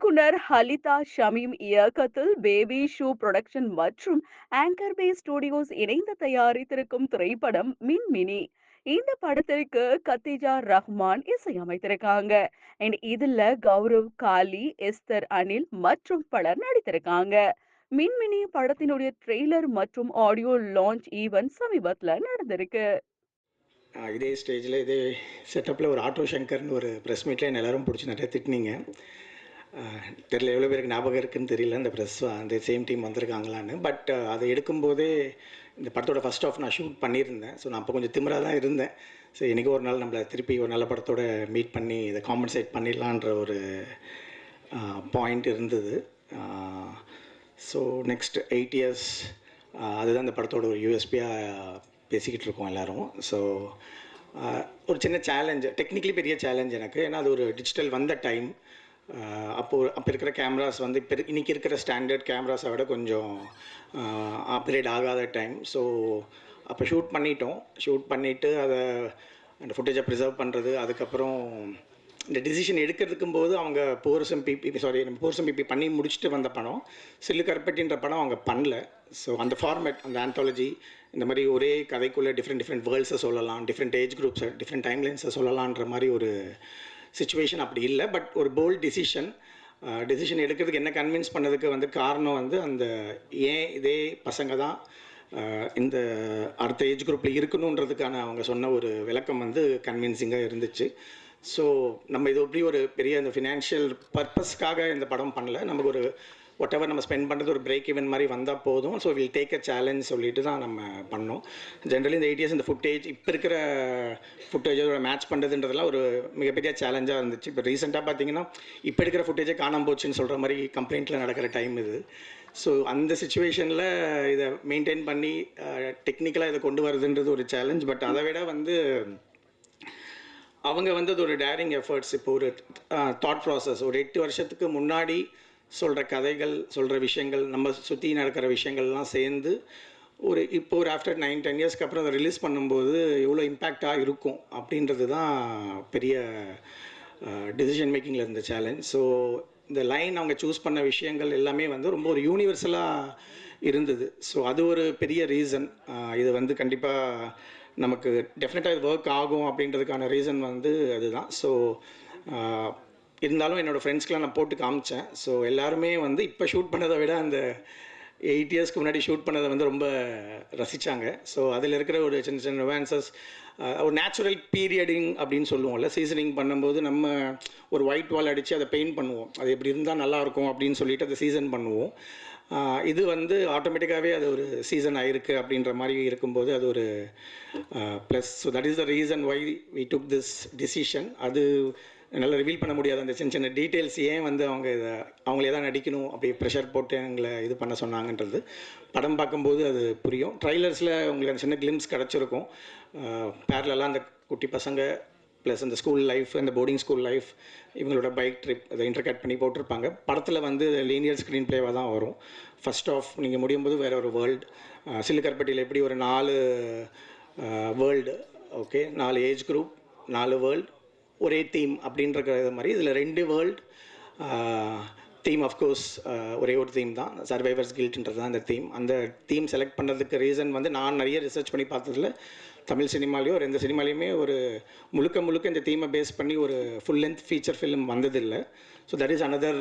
இயக்குனர் ஹலிதா ஷமீம் இயக்கத்தில் baby shoe production மற்றும் ஆங்கர் பே ஸ்டுடியோஸ் இணைந்து தயாரித்திருக்கும் திரைப்படம் மின்மினி. இந்த படத்திற்கு கத்திஜா ரஹ்மான் இசையமைத்திருக்காங்க. அண்ட் இதுல கௌரவ் காலி எஸ்தர் அனில் மற்றும் பலர் நடித்திருக்காங்க. மின்மினி படத்தினுடைய ட்ரெய்லர் மற்றும் ஆடியோ லான்ச் ஈவென்ட் சமீபத்துல நடந்திருக்கு. இதே ஸ்டேஜில் இதே செட்டப்பில் ஒரு ஆட்டோ சங்கர்னு ஒரு ப்ரெஸ் மீட்டில் எல்லாரும் பிடிச்சி நிறைய திட்டினீங்க. தெரில எவ்வளோ பேருக்கு ஞாபகம் இருக்குன்னு தெரியல அந்த ப்ரெஸ் அந்த சேம் டீம் வந்திருக்காங்களான்னு. பட் அதை எடுக்கும்போதே இந்த படத்தோட ஃபர்ஸ்ட் ஆஃப் நான் ஷூட் பண்ணியிருந்தேன். ஸோ நான் அப்போ கொஞ்சம் திமிராக தான் இருந்தேன். ஸோ இன்றைக்கி ஒரு நாள் நம்மளை திருப்பி ஒரு நல்ல படத்தோட மீட் பண்ணி இதை காம்பன்சேட் பண்ணிடலான்ற ஒரு பாயிண்ட் இருந்தது. ஸோ நெக்ஸ்ட் எயிட் இயர்ஸ் அதுதான் இந்த படத்தோட ஒரு யூஎஸ்பியாக பேசிக்கிட்டு இருக்கோம் எல்லோரும். ஸோ ஒரு சின்ன சேலஞ்சு டெக்னிக்கலி பெரிய சேலஞ்ச் எனக்கு. ஏன்னா அது ஒரு டிஜிட்டல் வந்த டைம் அப்போது அப்போ இருக்கிற கேமராஸ் வந்து இப்போ இன்றைக்கி இருக்கிற ஸ்டாண்டர்ட் கேமராஸை விட கொஞ்சம் அப்கிரேட் ஆகாத டைம் ஸோ அப்போ ஷூட் பண்ணிட்டோம். ஷூட் பண்ணிவிட்டு அதை அந்த ஃபுட்டேஜை ப்ரிசர்வ் பண்ணுறது அதுக்கப்புறம் இந்த டிசிஷன் எடுக்கிறதுக்கும் போது அவங்க போர்சம் பிபி சாரி நம்ம போர்சம் பிபி பண்ணி முடிச்சுட்டு வந்த படம் சில்லு கருப்பட்டின்ற படம் அவங்க பண்ணல. ஸோ அந்த ஃபார்மேட் அந்த ஆந்தாலஜி இந்த மாதிரி ஒரே கதைக்குள்ளே டிஃப்ரெண்ட் டிஃப்ரெண்ட் வேர்ல்ட்ஸை சொல்லலாம் டிஃப்ரெண்ட் ஏஜ் குரூப்ஸை டிஃப்ரெண்ட் டைம்லைன்ஸை சொல்லலான்ற மாதிரி ஒரு சுச்சுவேஷன் அப்படி இல்லை. பட் ஒரு போல்ட் டிசிஷன் டிசிஷன் எடுக்கிறதுக்கு என்ன கன்வின்ஸ் பண்ணதுக்கு வந்து காரணம் வந்து அந்த ஏன் இதே பசங்க தான் uh, இந்த அடுத்த ஏஜ் குரூப்பில் இருக்கணுன்றதுக்கான அவங்க சொன்ன ஒரு விளக்கம் வந்து கன்வின்சிங்காக இருந்துச்சு. ஸோ நம்ம இது எப்படி ஒரு பெரிய இந்த ஃபினான்ஷியல் பர்பஸ்க்காக இந்த படம் பண்ணல. நமக்கு ஒரு ஒட் எவர் நம்ம ஸ்பெண்ட் பண்ணுறது ஒரு பிரேக் ஈவன் மாதிரி வந்தால் போதும். So will take a challenge சொல்லிட்டு தான் நம்ம பண்ணோம். ஜென்ரலி இந்த எயிட் இயர்ஸ் இந்த ஃபுட்டேஜ் இப்போ இருக்கிற ஃபுட்டேஜோட மேட்ச் பண்ணுறதுன்றதுலாம் ஒரு மிகப்பெரிய சேலஞ்சாக இருந்துச்சு. இப்போ ரீசெண்டாக பார்த்தீங்கன்னா இப்போ இருக்கிற ஃபுட்டேஜே காணாம போச்சுன்னு சொல்கிற மாதிரி கம்ப்ளைண்ட்டில் நடக்கிற டைம் இது. ஸோ அந்த சுச்சுவேஷனில் இதை மெயின்டைன் பண்ணி டெக்னிக்கலாக இதை கொண்டு வரதுன்றது ஒரு சேலஞ்ச் பட் அதை விட வந்து அவங்க வந்து அது ஒரு டேரிங் எஃபர்ட்ஸ் இப்போ ஒரு தாட் ப்ராசஸ் ஒரு எட்டு வருஷத்துக்கு முன்னாடி சொல்கிற கதைகள் சொல்கிற விஷயங்கள் நம்ம சுற்றி நடக்கிற விஷயங்கள்லாம் சேர்ந்து ஒரு இப்போ ஒரு ஆஃப்டர் நைன் டென் இயர்ஸ்க்கு அப்புறம் அதை ரிலீஸ் பண்ணும்போது எவ்வளோ இம்பேக்டாக இருக்கும் அப்படின்றது தான் பெரிய டிசிஷன் மேக்கிங்கில் இருந்த சேலஞ்ச் ஸோ இந்த லைன் அவங்க சூஸ் பண்ண விஷயங்கள் எல்லாமே வந்து ரொம்ப ஒரு யூனிவர்சலாக இருந்தது. ஸோ அது ஒரு பெரிய ரீசன் இது வந்து கண்டிப்பாக நமக்கு டெஃபினட்டாக இது ஒர்க் ஆகும் அப்படின்றதுக்கான ரீசன் வந்து அதுதான். ஸோ இருந்தாலும் என்னோடய ஃப்ரெண்ட்ஸ்க்கெலாம் நான் போட்டு காமிச்சேன். ஸோ எல்லாருமே வந்து இப்போ ஷூட் பண்ணதை விட அந்த எயிட் இயர்ஸ்க்கு முன்னாடி ஷூட் பண்ணதை வந்து ரொம்ப ரசித்தாங்க ஸோ அதில் இருக்கிற ஒரு சின்ன சின்ன ரொமான்சஸ் ஒரு நேச்சுரல் பீரியடிங் அப்படின்னு சொல்லுவோம்ல சீசனிங் பண்ணும்போது நம்ம ஒரு ஒயிட் வால் அடித்து அதை பெயிண்ட் பண்ணுவோம். அது எப்படி இருந்தால் நல்லாயிருக்கும் அப்படின்னு சொல்லிட்டு அதை சீசன் பண்ணுவோம். இது வந்து ஆட்டோமேட்டிக்காகவே அது ஒரு சீசன் ஆகிருக்கு அப்படின்ற மாதிரி இருக்கும்போது அது ஒரு plus so that is the reason why we took this decision அது என்னால் ரிவீல் பண்ண முடியாத. அந்த சின்ன சின்ன டீட்டெயில்ஸ் ஏன் வந்து அவங்க இதை அவங்களே தான் நடிக்கணும் அப்படி ப்ரெஷர் போட்டு எங்களை இது பண்ண சொன்னாங்கன்றது படம் பார்க்கும்போது அது புரியும். ட்ரைலர்ஸில் உங்களுக்கு அந்த சின்ன கிளிம்ஸ் கிடச்சிருக்கும். பேரலெல்லாம் அந்த குட்டி பசங்க ப்ளஸ் அந்த ஸ்கூல் லைஃப் அந்த போர்டிங் ஸ்கூல் லைஃப் இவங்களோட பைக் ட்ரிப் அதை இன்டர்கட் பண்ணி போட்டிருப்பாங்க. படத்தில் வந்து லீனியர் ஸ்க்ரீன் ப்ளேவாக தான் வரும். ஃபர்ஸ்ட் ஆஃப் நீங்கள் முடியும் போது வேறு ஒரு வேர்ல்டு சில்லுக்கற்பட்டியில் எப்படி ஒரு நாலு வேர்ல்டு ஓகே நாலு ஏஜ் குரூப் நாலு வேர்ல்டு ஒரே தீம் அப்படின்ற மாதிரி. இதில் ரெண்டு வேர்ல்டு தீம் அஃப்கோர்ஸ் ஒரே ஒரு தீம் தான். சர்வைவர்ஸ் கில்ட்ன்றது தான் அந்த தீம் அந்த தீம் செலக்ட் பண்ணுறதுக்கு ரீசன் வந்து நான் நிறைய ரிசர்ச் பண்ணி பார்த்ததுல தமிழ் சினிமாலேயோ ஒரு எந்த சினிமாலேயுமே ஒரு முழுக்க முழுக்க இந்த தீமை பேஸ் பண்ணி ஒரு ஃபுல் லென்த் ஃபீச்சர் ஃபிலிம் வந்ததில்லை. So that is another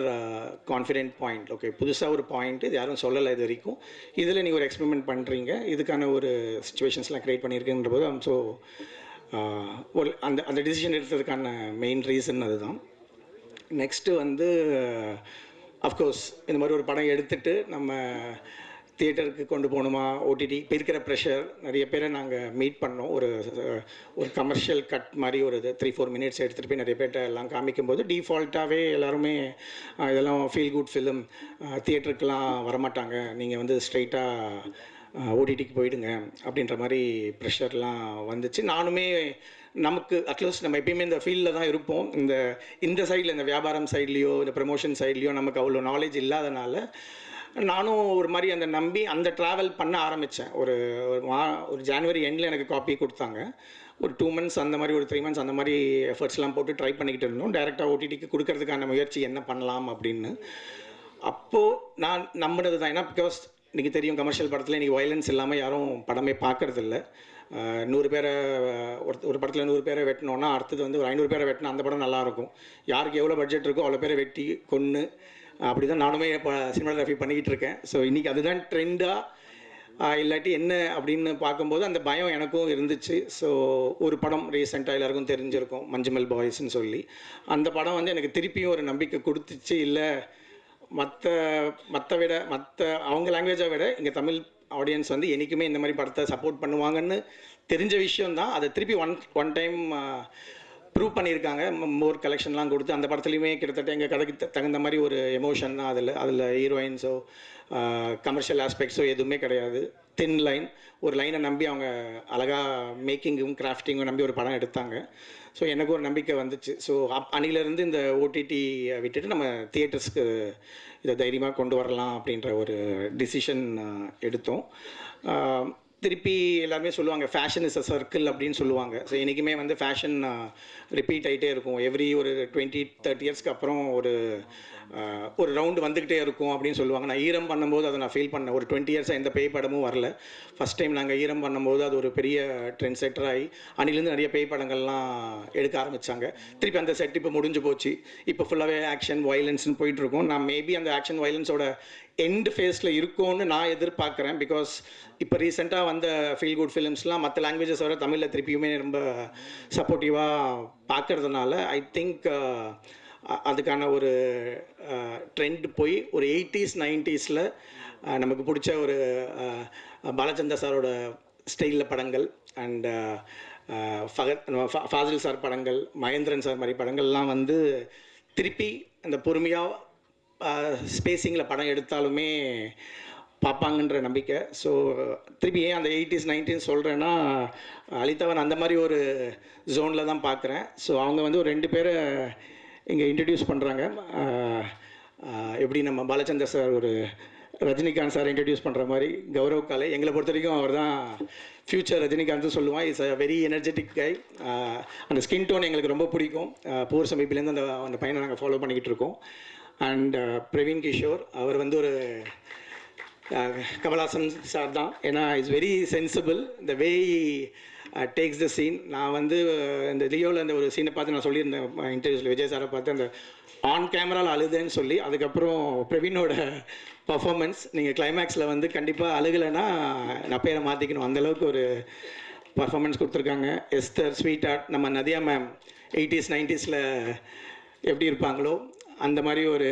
confident point okay புதுசாக ஒரு பாயிண்ட் இது யாரும் சொல்லலை இது வரைக்கும். இதில் நீங்கள் ஒரு எக்ஸ்பெரிமெண்ட் பண்ணுறீங்க இதுக்கான ஒரு சுச்சுவேஷன்ஸ்லாம் க்ரியேட் பண்ணியிருக்குன்ற போது ஸோ ஒரு அந்த அந்த டிசிஷன் எடுத்ததுக்கான மெயின் ரீசன் அதுதான். நெக்ஸ்ட்டு வந்து அஃப்கோர்ஸ் இந்த மாதிரி ஒரு படம் எடுத்துட்டு நம்ம தியேட்டருக்கு கொண்டு போகணுமா? ஓடிடி இப்போ இருக்கிற ப்ரெஷர் நிறைய பேரை நாங்கள் மீட் பண்ணோம். ஒரு ஒரு கமர்ஷியல் கட் மாதிரி ஒரு த்ரீ ஃபோர் மினிட்ஸ் எடுத்துகிட்டு போய் நிறைய பேர்ட்ட எல்லாம் காமிக்கும்போது டிஃபால்ட்டாகவே எல்லாருமே இதெல்லாம் ஃபீல் குட் ஃபிலிம் தியேட்டருக்கெலாம் வரமாட்டாங்க. நீங்கள் வந்து ஸ்ட்ரைட்டாக ஓடிடிக்கு போயிடுங்க அப்படின்ற மாதிரி ப்ரெஷர்லாம் வந்துச்சு. நானுமே நமக்கு அட்லீஸ்ட் நம்ம எப்பயுமே இந்த ஃபீல்டில் தான் இருப்போம். இந்த இந்த சைடில் இந்த வியாபாரம் சைட்லேயோ இந்த ப்ரமோஷன் சைட்லேயோ நமக்கு அவ்வளோ நாலேஜ் இல்லாதனால நானும் ஒரு மாதிரி அந்த நம்பி அந்த ட்ராவல் பண்ண ஆரம்பித்தேன் ஒரு ஒரு மா ஒரு ஜான்வரி எண்டில் எனக்கு காப்பி கொடுத்தாங்க. ஒரு டூ மந்த்ஸ் அந்த மாதிரி ஒரு த்ரீ மந்த்ஸ் அந்த மாதிரி எஃபர்ட்ஸ்லாம் போட்டு ட்ரை பண்ணிக்கிட்டு இருந்தோம். டேரெக்டாக ஓடிடிக்கு கொடுக்கறதுக்கான முயற்சி என்ன பண்ணலாம் அப்படின்னு. அப்போது நான் நம்பினது தான் ஏன்னா பிகாஸ் இன்றைக்கி தெரியும் கமர்ஷியல் படத்தில் இன்றைக்கி வயலன்ஸ் இல்லாமல் யாரும் படமே பார்க்கறதில்ல நூறு பேரை ஒரு ஒரு படத்தில் நூறு பேரை வெட்டினோன்னா அடுத்தது வந்து ஒரு ஐநூறு பேரை வெட்டினா அந்த படம் நல்லாயிருக்கும் யாருக்கு எவ்வளோ பட்ஜெட் இருக்கோ அவ்வளோ பேரை வெட்டி கொன்று அப்படி தான் நானுமே இப்போ சினிமாகிராஃபி பண்ணிக்கிட்டு இருக்கேன். ஸோ இன்றைக்கி அதுதான் ட்ரெண்டாக இல்லாட்டி என்ன அப்படின்னு பார்க்கும்போது அந்த பயம் எனக்கும் இருந்துச்சு. ஸோ ஒரு படம் ரீசெண்டாக எல்லாருக்கும் தெரிஞ்சிருக்கும் மஞ்சுமல் பாய்ஸ்ன்னு சொல்லி. அந்த படம் வந்து எனக்கு திருப்பியும் ஒரு நம்பிக்கை கொடுத்துச்சு. இல்லை மற்ற மற்ற விட மற்ற அவங்க லாங்குவேஜை விட இங்கே தமிழ் ஆடியன்ஸ் வந்து என்றைக்குமே இந்த மாதிரி படத்தை சப்போர்ட் பண்ணுவாங்கன்னு தெரிஞ்ச விஷயம் தான் அதை திருப்பி ஒன் ஒன் டைம் ப்ரூவ் பண்ணியிருக்காங்க. மோர் கலெக்ஷன்லாம் கொடுத்து அந்த படத்துலையுமே கிட்டத்தட்ட எங்கள் கதைக்கு தகுந்த மாதிரி ஒரு எமோஷன் தான் அதில். அதில் ஹீரோயின்ஸோ கமர்ஷியல் ஆஸ்பெக்ட்ஸோ எதுவுமே கிடையாது. தின் லைன் ஒரு லைனை நம்பி அவங்க அழகாக மேக்கிங்கும் கிராஃப்டிங்கும் நம்பி ஒரு படம் எடுத்தாங்க. ஸோ எனக்கு ஒரு நம்பிக்கை வந்துச்சு. ஸோ அப் அன்னிலேருந்து இந்த ஓடிடி விட்டுட்டு நம்ம தியேட்டர்ஸ்க்கு இதை தைரியமாக கொண்டு வரலாம் அப்படின்ற ஒரு டிசிஷன் எடுத்தோம். திருப்பி எல்லாருமே சொல்லுவாங்க ஃபேஷன் இஸ் அ சர்க்கிள் அப்படின்னு சொல்லுவாங்க. ஸோ என்றைக்குமே வந்து ஃபேஷன் ரிப்பீட் ஆகிட்டே இருக்கும். எவ்ரி ஒரு டுவெண்ட்டி தேர்ட்டி இயர்ஸ்க்கு அப்புறம் ஒரு ஒரு ரவுண்டு வந்துக்கிட்டே இருக்கும் அப்படின்னு சொல்லுவாங்க. நான் ஈரம் பண்ணும்போது அதை நான் ஃபீல் பண்ணேன். ஒரு டுவெண்ட்டி இயர்ஸாக எந்த பேய் படமும் வரல. ஃபஸ்ட் டைம் நாங்கள் ஈரம் பண்ணும்போது அது ஒரு பெரிய ட்ரெண்ட் செட்டர் ஆகி அன்னிலேருந்து நிறைய பேய் படங்கள்லாம் எடுக்க ஆரம்பித்தாங்க திருப்பி அந்த செட் இப்போ முடிஞ்சு போச்சு. இப்போ ஃபுல்லாகவே ஆக்ஷன் வயலன்ஸ்னு போயிட்டுருக்கோம் நான் மேபி அந்த ஆக்ஷன் வயலன்ஸோட எண்ட் ஃபேஸில் இருக்கும்னு நான் எதிர்பார்க்குறேன். பிகாஸ் இப்போ ரீசெண்டாக வந்த ஃபீல் குட் ஃபிலிம்ஸ்லாம் மற்ற லாங்குவேஜஸ் வர தமிழில் திருப்பியுமே ரொம்ப சப்போர்ட்டிவாக பார்க்கறதுனால ஐ திங்க் uh, அதுக்கான ஒரு ட்ரெண்ட் போய் ஒரு எயிட்டிஸ் நைன்டிஸில் நமக்கு பிடிச்ச ஒரு பாலச்சந்தர் சாரோட ஸ்டைலில் படங்கள் அண்ட் ஃபகத் ஃபாசில் சார் படங்கள் மகேந்திரன் சார் மாதிரி படங்கள்லாம் வந்து திருப்பி அந்த பொறுமையாக ஸ்பேசிங்கில் படம் எடுத்தாலுமே பார்ப்பாங்கன்ற நம்பிக்கை. ஸோ திருப்பி ஏன் அந்த எயிட்டிஸ் நைன்டீன் சொல்கிறேன்னா அலிதவன் அந்த மாதிரி ஒரு ஜோனில் தான் பார்க்குறேன். ஸோ அவங்க வந்து ஒரு ரெண்டு பேரை இங்கே இன்ட்ரடியூஸ் பண்ணுறாங்க எப்படி நம்ம பாலச்சந்தர் சார் ஒரு ரஜினிகாந்த் சார் இன்ட்ரடியூஸ் பண்ணுற மாதிரி கௌரவ் காலை. எங்களை பொறுத்த வரைக்கும் அவர் தான் ஃப்யூச்சர் ரஜினிகாந்த் சொல்லுவான். Is a very energetic guy அந்த ஸ்கின் டோன் எங்களுக்கு ரொம்ப பிடிக்கும். போர் சமீபிலேருந்து அந்த அந்த பையனை நாங்கள் ஃபாலோ பண்ணிக்கிட்டு இருக்கோம். அண்ட் பிரவீன் கிஷோர் அவர் வந்து ஒரு uh, கமலாசன் சார் தான். ஏன்னா is very sensible the way takes the scene நான் வந்து uh, இந்த லியோவில் அந்த ஒரு சீனை பார்த்து நான் சொல்லியிருந்தேன் uh, இன்டர்வியூஸில் விஜய் சாரை பார்த்து அந்த ஆன் கேமராவில் அழுதேன்னு சொல்லி அதுக்கப்புறம் பிரவீனோட பர்ஃபார்மன்ஸ் நீங்கள் கிளைமேக்ஸில் வந்து கண்டிப்பாக அழுகலைன்னா நான் பேரை மாற்றிக்கணும் அந்தளவுக்கு ஒரு பர்ஃபார்மன்ஸ் கொடுத்துருக்காங்க. எஸ்தர் ஸ்வீட் ஆர்ட் நம்ம நதியா மேம் எயிட்டிஸ் நைன்ட்டீஸில் எப்படி இருப்பாங்களோ அந்த மாதிரி ஒரு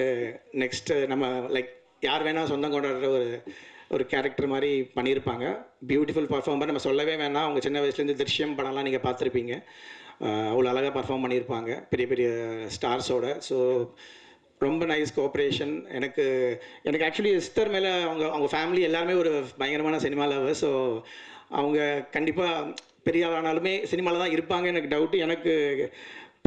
நெக்ஸ்ட் நம்ம லைக் யார் வேணால் சொந்தம் கொண்டாடுற ஒரு ஒரு கேரக்டர் மாதிரி பண்ணியிருப்பாங்க. பியூட்டிஃபுல் பர்ஃபார்மர் நம்ம சொல்லவே வேணாம். அவங்க சின்ன வயசுலேருந்து திருஷ்யம் படம்லாம் நீங்கள் பார்த்துருப்பீங்க. அவ்வளோ அழகாக பர்ஃபார்ம் பண்ணியிருப்பாங்க. பெரிய பெரிய ஸ்டார்ஸோட ஸோ ரொம்ப நைஸ் கோஆப்ரேஷன் எனக்கு எனக்கு ஆக்சுவலி எஸ்தர் மேலே அவங்க அவங்க ஃபேமிலி எல்லாருமே ஒரு பயங்கரமான சினிமா லவர் ஸோ அவங்க கண்டிப்பாக பெரிய ஆளானாலுமே சினிமாவில் தான் இருப்பாங்க எனக்கு டவுட்டு எனக்கு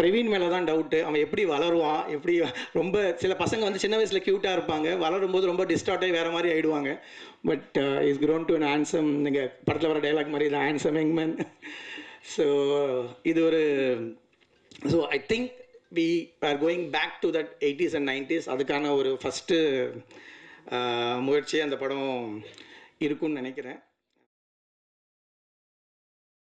பிரவீன் மேலே தான் டவுட்டு அவன் எப்படி வளருவான்? எப்படி ரொம்ப சில பசங்க வந்து சின்ன வயசில் க்யூட்டாக இருப்பாங்க. வளரும்போது ரொம்ப டிஸ்டார்ட் ஆகி வேறு மாதிரி ஆகிடுவாங்க but is uh, grown to an handsome நீங்கள் படத்தில் வர டைலாக் மாதிரி தான் ஆன்சம் எங்மென் ஸோ இது ஒரு so I think we are going back to that eighties and nineties அதுக்கான ஒரு ஃபஸ்ட்டு uh, முயற்சி அந்த படம் இருக்கும்னு நினைக்கிறேன்.